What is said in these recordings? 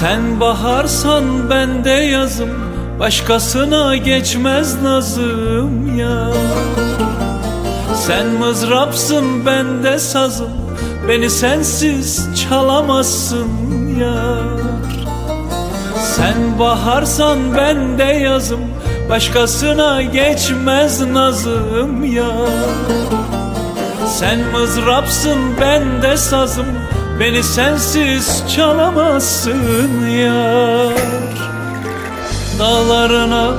Sen baharsan ben de yazım Başkasına geçmez nazım ya. Sen mızrapsın ben de sazım Beni sensiz çalamazsın ya. Sen baharsan ben de yazım Başkasına geçmez nazım ya. Sen mızrapsın ben de sazım Beni sensiz çalamazsın yar. Dağlarına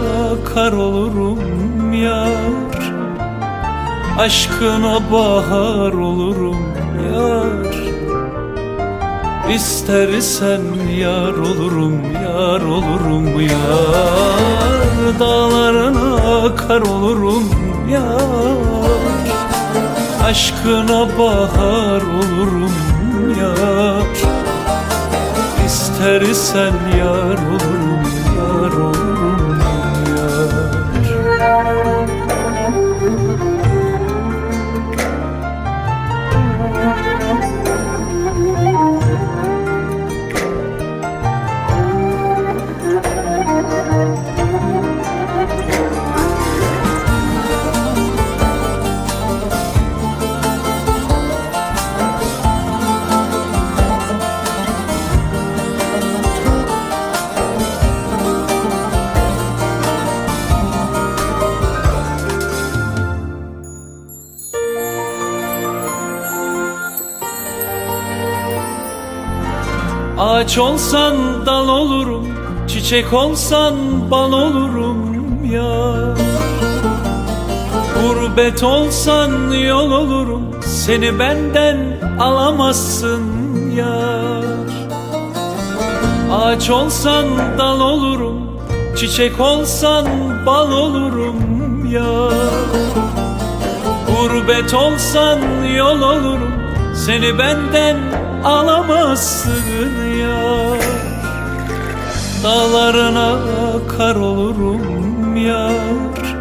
kar olurum yar. Aşkına bahar olurum yar. İstersen yar olurum yar olurum yar. Dağlarına kar olurum yar. Aşkına bahar olurum yar İstersen yar olurum Ağaç olsan dal olurum Çiçek olsan bal olurum ya. Gurbet olsan yol olurum Seni benden alamazsın ya Ağaç olsan dal olurum Çiçek olsan bal olurum ya. Gurbet olsan yol olurum Seni benden alamazsın ya. Dağlarına kar olurum yar.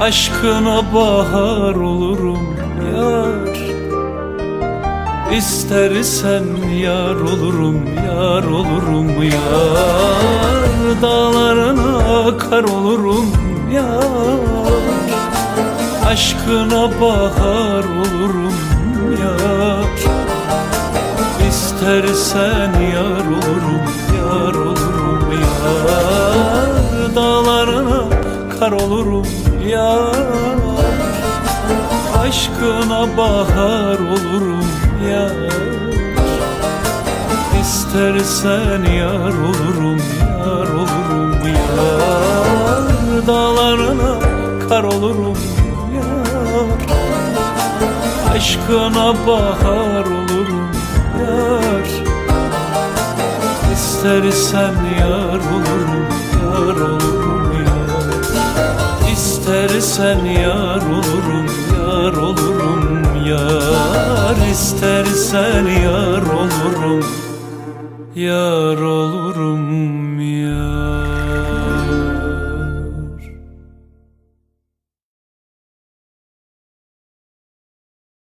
Aşkına bahar olurum yar. İstersen yar olurum yar olurum yar. Dağlarına kar olurum yar. Aşkına bahar olurum yar İstersen yar olurum yar olurum yar. Dağlarına kar olurum yar. Aşkına bahar olurum yar. İstersen yar olurum yar olurum yar. Dağlarına kar olurum yar. Aşkına bahar olurum yar İstersen yar olurum yar olurum yar İstersen yar olurum yar olurum yar İstersen yar olurum yar olurum